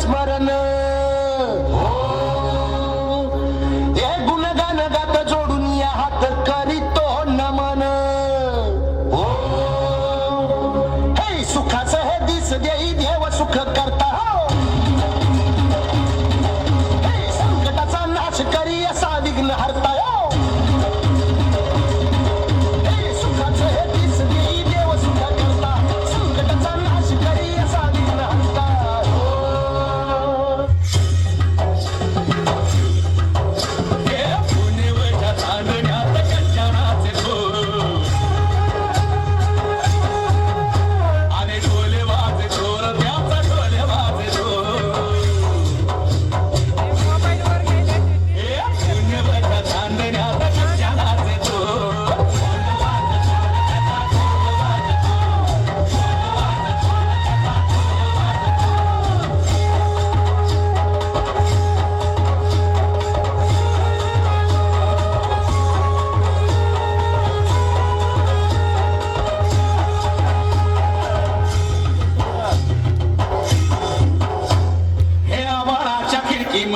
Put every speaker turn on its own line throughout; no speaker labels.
स्मरण. हो. हे. गुणगान गात जोडून या हात करीतो नमन. हो. हे सुखाचं हे दिस देई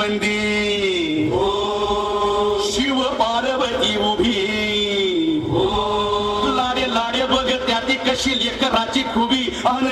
मंदी. शिव पार्वती उभी. लाडे लाडे बघ त्याती कशी लेकराची खुबी. अन